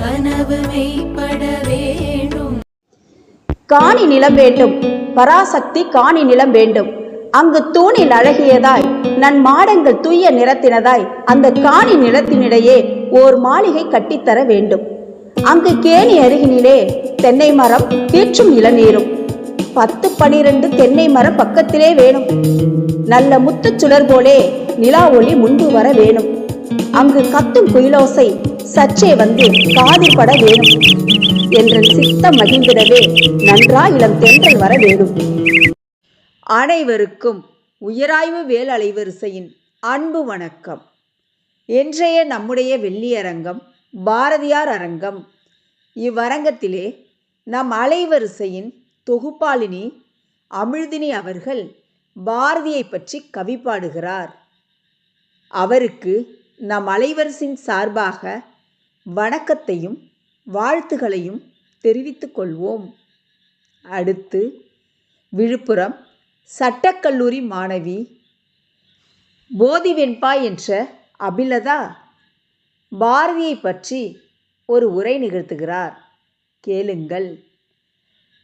கனவு மெய்ப்பட வேண்டும். காணி நிலம் வேண்டும். பராசக்தி காணி நிலம் வேண்டும். அங்கு தூணில் அழகியதாய் நன் மாடங்கள் தூய நிறத்தினதாய் அந்த காணி நிலத்தினிடையே ஓர் மாளிகை கட்டித்தர வேண்டும். அங்கு கேணி அருகினிலே தென்னை மரம் கீற்றும் இளநீரும். பத்து பனிரெண்டு தென்னை மரம் பக்கத்திலே வேணும். நல்ல முத்துச் சுடர் போலே நிலா ஒளி முன்பு வர வேணும். அங்கு கத்தும் குயிலோசை சற்றே வந்து காதிப்பட வேணும் என்றன் சித்தம் மகிழ்ந்திடவே நன்றா இளம் தென்றல் வர வேணும் அனைவருக்கும் உயராய்வு வேல் அலைவரிசையின் அன்பு வணக்கம். இன்றைய நம்முடைய வெள்ளியரங்கம் பாரதியார் அரங்கம். இவ்வரங்கத்திலே நம் அலைவரிசையின் தொகுப்பாளினி அமிழ்தினி அவர்கள் பாரதியை பற்றி கவி பாடுகிறார். அவருக்கு நம் அலைவரிசின் சார்பாக வணக்கத்தையும் வாழ்த்துகளையும் தெரிவித்துக் கொள்வோம். அடுத்து விழுப்புரம் சட்டக்கல்லூரி மாணவி போதிவெண்பா என்ற அபிலதா பாரதியை பற்றி ஒரு உரை நிகழ்த்துகிறார். கேளுங்கள்.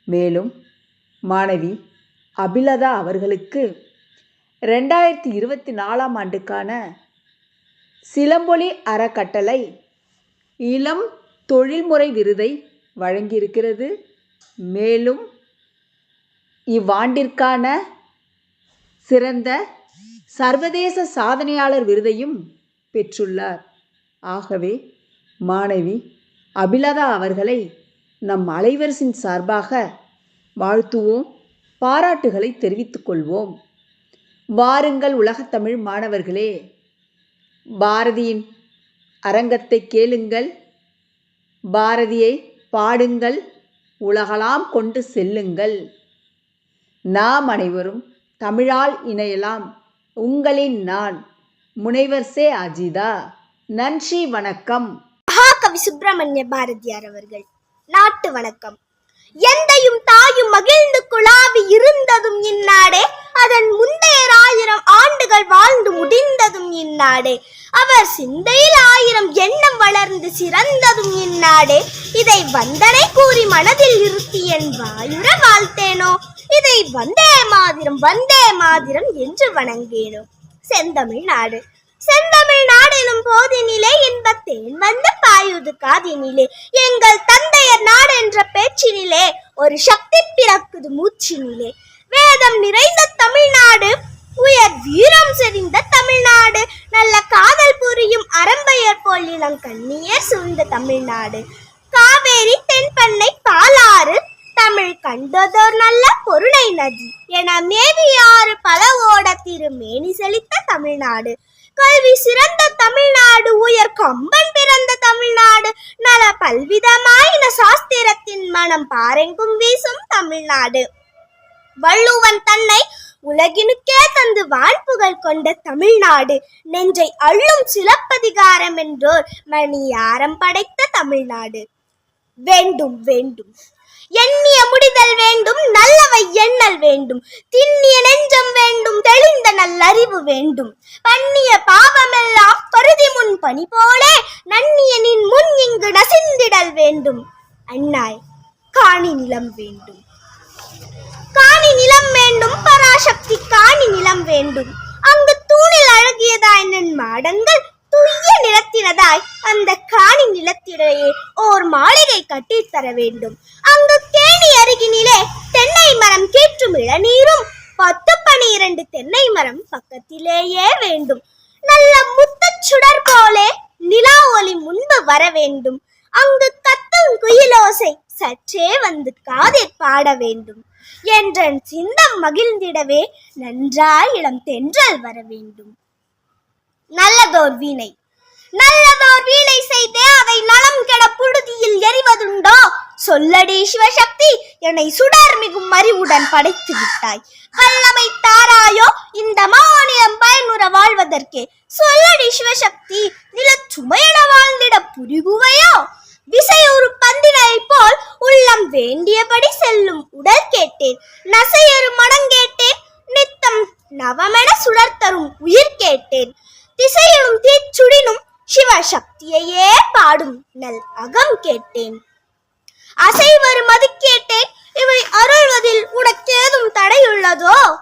மேலும் மாணவி அபிலதா அவர்களுக்கு ரெண்டாயிரத்தி இருபத்தி நாலாம் ஆண்டுக்கான சிலம்பொலி அறக்கட்டளை இளம் தொழில்முறை விருதை வழங்கியிருக்கிறது. மேலும் இவ்வாண்டிற்கான சிறந்த சர்வதேச சாதனையாளர் விருதையும் பெற்றுள்ளார். ஆகவே மாணவி அபிலதா அவர்களை நம் அலைவரிசின் சார்பாக வாழ்த்துவோம் பாராட்டுகளை தெரிவித்துக் கொள்வோம். வாருங்கள் உலகத்தமிழ் மாணவர்களே. பாரதியின் அரங்கத்தை கேளுங்கள். பாரதியை பாடுங்கள். உலகலாம் கொண்டு செல்லுங்கள். நாம் அனைவரும் தமிழால் இணையலாம். உங்களின் நான் முனைவர் சே அஜிதா. நன்றி வணக்கம். மகாகவி சுப்பிரமணிய பாரதியார் அவர்கள் நாட்டு வணக்கம். எந்தையும் தாயும் மகிழ்ந்து குழாவி இருந்ததும் இந்நாடே. அதன் முந்தைய ஆயிரம் ஆண்டுகள் வாழ்ந்து முடிந்ததும் இந்நாடே அவர் சிந்தையில் ஆயிரம் எண்ணம் வளர்ந்து சிறந்ததும் இந்நாடே இதை வந்தனை கூறி மனதில் இருத்தி என் வாயுர வாழ்த்தேனோ. இதை வந்தே மாதிரம் வந்தே மாதிரம் என்று வணங்கேனோ. செந்தமிழ் நாடு. செந்தமிழ் நாடெனும் போதினிலே இன்பத்தேன் வந்து பாயுது காதினிலே. எங்கள் தந்தையர் நாடு என்ற பேச்சினிலே ஒரு சக்தி பிறக்குது மூச்சினிலே. வேதம் நிறைந்த தமிழ்நாடு உயர் வீரம் செறிந்த தமிழ்நாடு நல்ல காதல் புரியும் அறம்பெயர் போல் இளம் கண்ணியர் சூழ்ந்த தமிழ்நாடு. காவேரி தென்பண்ணை பாலாறு தமிழ் கண்டதோர் நல்ல பொருளை நதி என மேவியாறு பல ஓட திருமேனி செழித்த தமிழ்நாடு. கல்வி சிறந்த தமிழ்நாடு உயர் கம்பன் பிறந்த தமிழ்நாடு நல பல்விதமாயின சாஸ்திரத்தின் மனம் பாரெங்கும் வீசும் தமிழ்நாடு. வள்ளுவன் தன்னை உலகினுக்கே தந்து வான்புகழ் கொண்ட தமிழ்நாடு. நெஞ்சை அள்ளும் சிலப்பதிகாரம் என்றோர் மணியாரம் படைத்த தமிழ்நாடு. வேண்டும் வேண்டும். எண்ணிய முடிதல் வேண்டும் நல்லவை எண்ணல் வேண்டும். திண்ணிய நெஞ்சம் வேண்டும் தெளிந்த நல்லறிவு வேண்டும். பண்ணிய பாவமெல்லாம் பருதி முன் பணி போலே நன்னியனின் முன் இங்கு நசிந்திடல் வேண்டும். அண்ணாய் காணி நிலம் வேண்டும். நிலம் வேண்டும் பராசக்தி காணி நிலம் வேண்டும். அங்கு தூணில் அழகியதாய் நன் மாடங்கள் துய்ய நிலத்தினதாய் அந்த காணி நிலத்திடையே ஓர் மாளிகை கட்டித் தர வேண்டும். அங்கு கேணி அருகினிலே தென்னை மரம் கேற்றும் இளநீரும் பத்து பனிரண்டு தென்னை மரம் பக்கத்திலேயே வேண்டும். நல்ல முத்துச் சுடர் போலே நிலா ஒளி முன்பு வர வேண்டும். அங்கு கத்தும் குயிலோசை சற்றே வந்து காதில் பாட வேண்டும். என்றன் சிந்தம் மகிழ்ந்திடவே நன்றாய் இளம் தென்றல் வர வேண்டும். நல்லதோர் வீணை. நல்லதோர் வீணை செய்தே அதை நலம் கெட புழுதியில் எறிவதுண்டோ சொல்லடி சிவசக்தி என்னை சுடர் மிகும் அறிவுடன் படைத்து விட்டாய். கல்லமை தாராயோ இந்த மாநிலம் பயனுற வாழ்வதற்கே? சொல்லடி சிவசக்தி நிலச்சுமையிட வாழ்ந்திட புரிகுவையோ விசையொரு பந்தினை போல் உள்ளம் வேண்டியபடி செல்லும் உடல் கேட்டேன். நசையொரு மடங்கேட்டேன் நித்தம் நவமென சுடர் தரும் உயிர் கேட்டேன். திசையிலும் தீச்சுடினும் சிவசக்தியையே பாடும் நல் அகம் கேட்டேன். அசை அது கேட்டேன். இவை அருள்வதில் உனக்கேதும் தடையுள்ளதோ?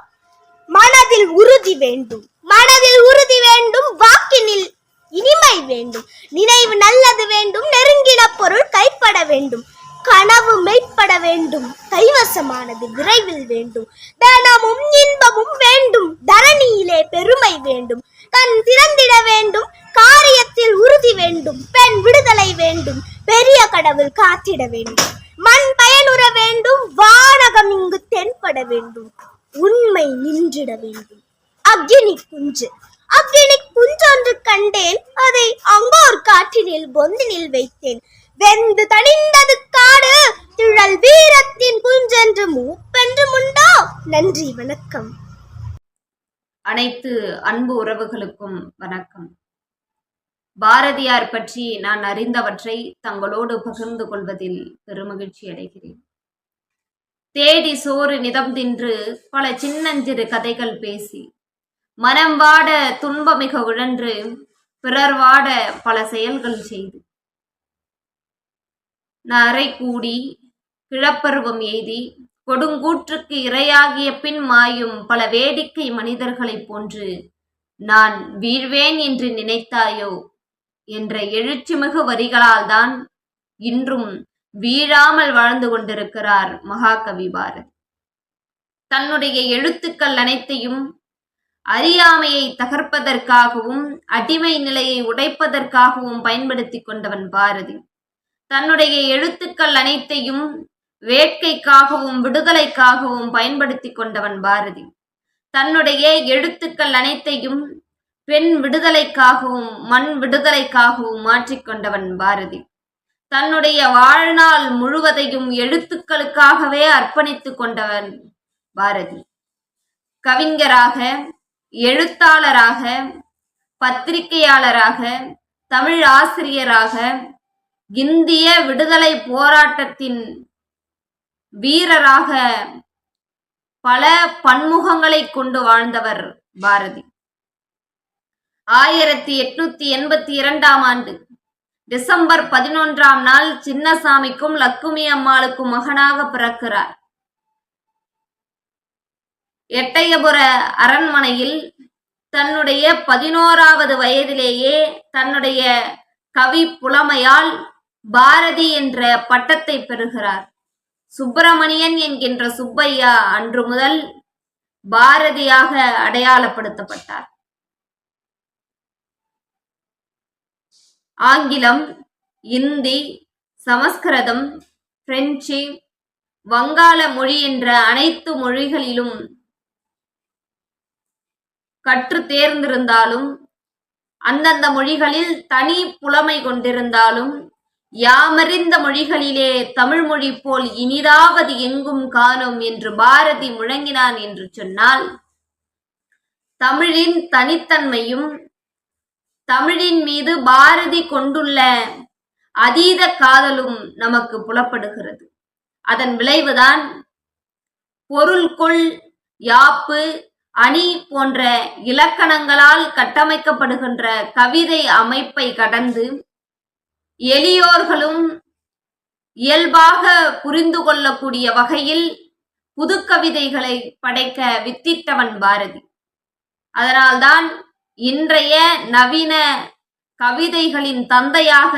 மனதில் உறுதி வேண்டும். மனதில் உறுதி வேண்டும். வாக்கினில் இனிமை வேண்டும். நினைவு நல்லது வேண்டும். நெருங்கின பொருள் கைப்பட வேண்டும். கனவு மெய்ப்பட வேண்டும். கைவசமானது விரைவில் வேண்டும். தனமும் இன்பமும் வேண்டும். தரணியிலே பெருமை வேண்டும். கண் திறந்திட வேண்டும். காரியத்தில் உறுதி வேண்டும். பெண் விடுதலை வேண்டும். பெரிய கடவுள் காத்திட வேண்டும். நன்றி வணக்கம். அனைத்து அன்பு உறவுகளுக்கும் வணக்கம். பாரதியார் பற்றி நான் அறிந்தவற்றை தங்களோடு பகிர்ந்து கொள்வதில் பெருமகிழ்ச்சி அடைகிறேன். தேடி சோறு நிதம் தின்று பல சின்னஞ்சிறு கதைகள் பேசி மனம் வாட துன்பமிக உழன்று பிறர் வாட பல செயல்கள் செய்து நரை கூடி கிழப்பருவம் எய்தி கொடுங்கூற்றுக்கு இரையாகிய பின் மாயும் பல வேடிக்கை மனிதர்களைப் போன்று நான் வீழ்வேன் என்று நினைத்தாயோ? என்ற எழுச்சிமிகு வரிகளால் தான் இன்றும் வீழாமல் வாழ்ந்து கொண்டிருக்கிறார் மகாகவி பாரதி. தன்னுடைய எழுத்துக்கள் அனைத்தையும் அறியாமையை தகர்ப்பதற்காகவும் அடிமை நிலையை உடைப்பதற்காகவும் பயன்படுத்தி கொண்டவன் பாரதி. தன்னுடைய எழுத்துக்கள் அனைத்தையும் வேட்கைக்காகவும் விடுதலைக்காகவும் பயன்படுத்தி கொண்டவன் பாரதி. தன்னுடைய எழுத்துக்கள் அனைத்தையும் பெண் விடுதலைக்காகவும் மண் விடுதலைக்காகவும் மாற்றிக்கொண்டவன் பாரதி. தன்னுடைய வாழ்நாள் முழுவதையும் எழுத்துக்களுக்காகவே அர்ப்பணித்துக் கொண்டவன் பாரதி. கவிஞராக எழுத்தாளராக பத்திரிகையாளராக தமிழ் ஆசிரியராக இந்திய விடுதலை போராட்டத்தின் வீரராக பல பன்முகங்களை கொண்டு வாழ்ந்தவர் பாரதி. ஆயிரத்தி எட்நூத்தி எண்பத்தி இரண்டாம் ஆண்டு டிசம்பர் பதினொன்றாம் நாள் சின்னசாமிக்கும் லக்குமி அம்மாளுக்கும் மகனாக பிறக்கிறார். எட்டயபுர அரண்மனையில் தன்னுடைய பதினோராவது வயதிலேயே தன்னுடைய கவி புலமையால் பாரதி என்ற பட்டத்தை பெறுகிறார். சுப்பிரமணியன் என்கின்ற சுப்பையா அன்று முதல் பாரதியாக அடையாளப்படுத்தப்பட்டார். ஆங்கிலம் இந்தி சமஸ்கிருதம் பிரெஞ்சு வங்காள மொழி என்ற அனைத்து மொழிகளிலும் கற்று தேர்ந்திருந்தாலும் அந்தந்த மொழிகளில் தனி புலமை கொண்டிருந்தாலும் யாமறிந்த மொழிகளிலே தமிழ் மொழி போல் இனிதாவது எங்கும் காணோம் என்று பாரதி முழங்கினான் என்று சொன்னால் தமிழின் தனித்தன்மையும் தமிழின் மீது பாரதி கொண்டுள்ள அதீத காதலும் நமக்கு புலப்படுகிறது. அதன் விளைவுதான் பொருள்கொள் யாப்பு அணி போன்ற இலக்கணங்களால் கட்டமைக்கப்படுகின்ற கவிதை அமைப்பை கடந்து எளியோர்களும் இயல்பாக புரிந்து கொள்ளக்கூடிய வகையில் புது கவிதைகளை படைக்க வித்திட்டவன் பாரதி. அதனால்தான் இன்றைய நவீன கவிதைகளின் தந்தையாக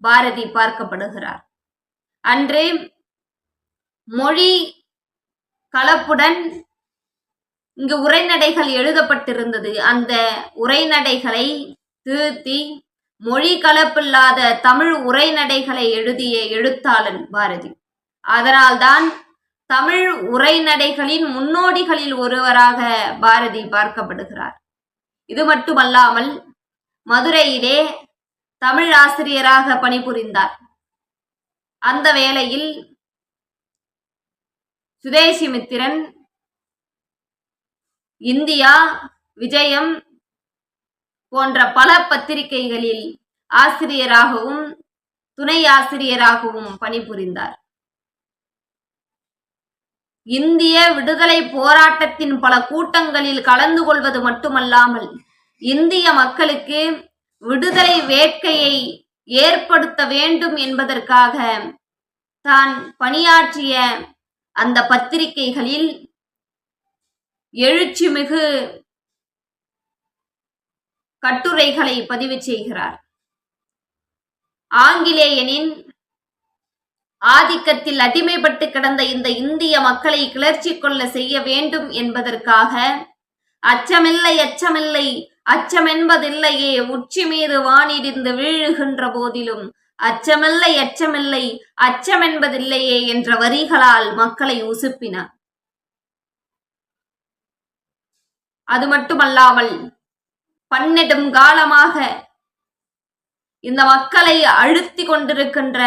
பாரதி பார்க்கப்படுகிறார். அன்று மொழி கலப்புடன் இங்கு உரைநடைகள் எழுதப்பட்டிருந்தது. அந்த உரைநடைகளை திருத்தி மொழி கலப்பில்லாத தமிழ் உரைநடைகளை எழுதிய எழுத்தாளன் பாரதி. அதனால்தான் தமிழ் உரைநடைகளின் முன்னோடிகளில் ஒருவராக பாரதி பார்க்கப்படுகிறார். இது மட்டுமல்லாமல் மதுரையிலே தமிழ் ஆசிரியராக பணிபுரிந்தார். அந்த வேளையில் சுதேசிமித்திரன் இந்தியா விஜயம் போன்ற பல பத்திரிகைகளில் ஆசிரியராகவும் துணை ஆசிரியராகவும் பணிபுரிந்தார். இந்திய விடுதலை போராட்டத்தின் பல கூட்டங்களில் கலந்து கொள்வது மட்டுமல்லாமல் இந்திய மக்களுக்கு விடுதலை வேட்கையை ஏற்படுத்த வேண்டும் என்பதற்காக தான் பணியாற்றிய அந்த பத்திரிகைகளில் எழுச்சிமிகு கட்டுரைகளை பதிவு செய்கிறார். ஆங்கிலேயனின் ஆதிக்கத்தில் அடிமைப்பட்டு கிடந்த இந்த இந்திய மக்களை கிளர்ச்சி கொள்ள செய்ய வேண்டும் என்பதற்காக அச்சமில்லை அச்சமில்லை அச்சமென்பதில்லையே உச்சி மீது வானிடிந்து வீழுகின்ற போதிலும் அச்சமில்லை அச்சமில்லை அச்சமென்பதில்லையே என்ற வரிகளால் மக்களை உசுப்பினார். அது மட்டுமல்லாமல் பன்னெடும் காலமாக இந்த மக்களை அழுத்தி கொண்டிருக்கின்ற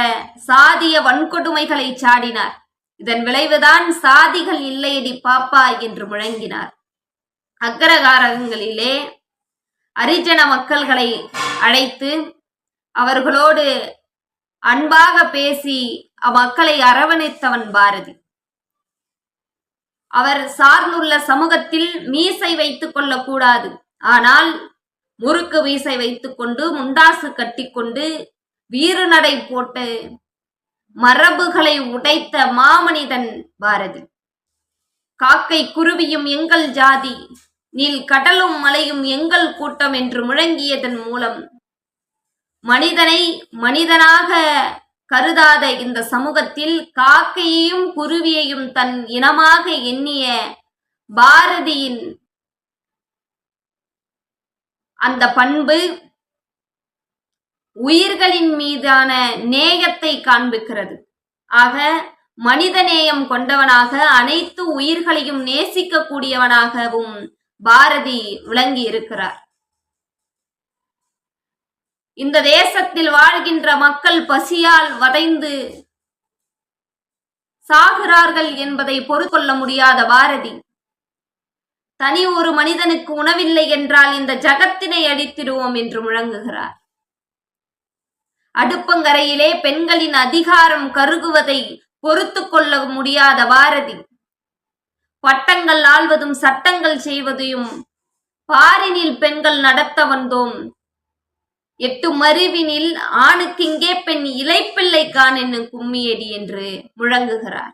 சாதிய வன்கொடுமைகளை சாடினார். இதன் விளைவுதான் சாதிகள் இல்லையடி பாப்பா என்று முழங்கினார். அக்ரகாரகங்களிலே அரிஜன மக்கள்களை அழைத்து அவர்களோடு அன்பாக பேசி அம்மக்களை அரவணைத்தவன் பாரதி. அவர் சார்ந்துள்ள சமூகத்தில் மீசை வைத்துக் கொள்ளக்கூடாது. ஆனால் முறுக்கு வீசை வைத்துக்கொண்டு முண்டாசு கட்டிக்கொண்டு வீறுநடை போட்டு மரபுகளை உடைத்த மாமனிதன் பாரதி. காக்கை குருவியும் எங்கள் ஜாதி நீல் கடலும் மலையும் எங்கள் கூட்டம் என்று முழங்கியதன் மூலம் மனிதனை மனிதனாக கருதாத இந்த சமூகத்தில் காக்கையையும் குருவியையும் தன் இனமாக எண்ணிய பாரதியின் அந்த பண்பு உயிர்களின் மீதான நேயத்தை காண்பிக்கிறது. ஆக மனித நேயம் கொண்டவனாக அனைத்து உயிர்களையும் நேசிக்கக்கூடியவனாகவும் பாரதி விளங்கி இருக்கிறார். இந்த தேசத்தில் வாழ்கின்ற மக்கள் பசியால் வதைந்து சாகிறார்கள் என்பதை பொறுக்கொள்ள முடியாத பாரதி தனி ஒரு மனிதனுக்கு உணவில்லை என்றால் இந்த ஜகத்தினை அடித்திடுவோம் என்று முழங்குகிறார். அடுப்பங்கரையிலே பெண்களின் அதிகாரம் கருகுவதை பொறுத்து கொள்ள முடியாத பாரதி பட்டங்கள் ஆள்வதும் சட்டங்கள் செய்வதையும் பாரினில் பெண்கள் நடத்த வந்தோம். எட்டு மருவினில் ஆணுக்கிங்கே பெண் இலைப்பிள்ளை கான் என்னும் கும்மியடி என்று முழங்குகிறார்.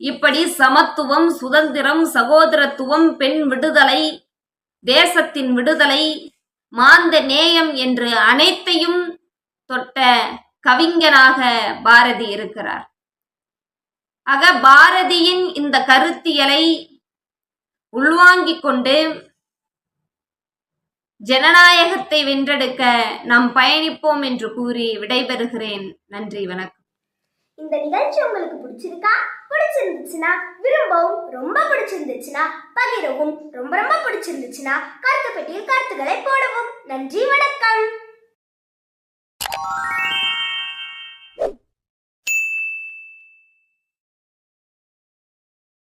இப்படி சமத்துவம் சுதந்திரம் சகோதரத்துவம் பெண் விடுதலை தேசத்தின் விடுதலை மாந்த நேயம் என்று அனைத்தையும் தொட்ட கவிஞனாக பாரதி இருக்கிறார். ஆக பாரதியின் இந்த கருத்தியலை உள்வாங்கிக் கொண்டு ஜனநாயகத்தை வென்றெடுக்க நாம் பயணிப்போம் என்று கூறி விடைபெறுகிறேன். நன்றி வணக்கம். இந்த நிகழ்ச்சி உங்களுக்கு பிடிச்சிருக்கா? பிடிச்சிருந்துச்சுன்னா விரும்பவும் ரொம்ப பிடிச்சிருந்துச்சுன்னா பகிரவும் ரொம்ப ரொம்ப பிடிச்சிருந்துச்சுன்னா கருத்து பெட்டியில் கருத்துக்களை போடவும். நன்றி வணக்கம்.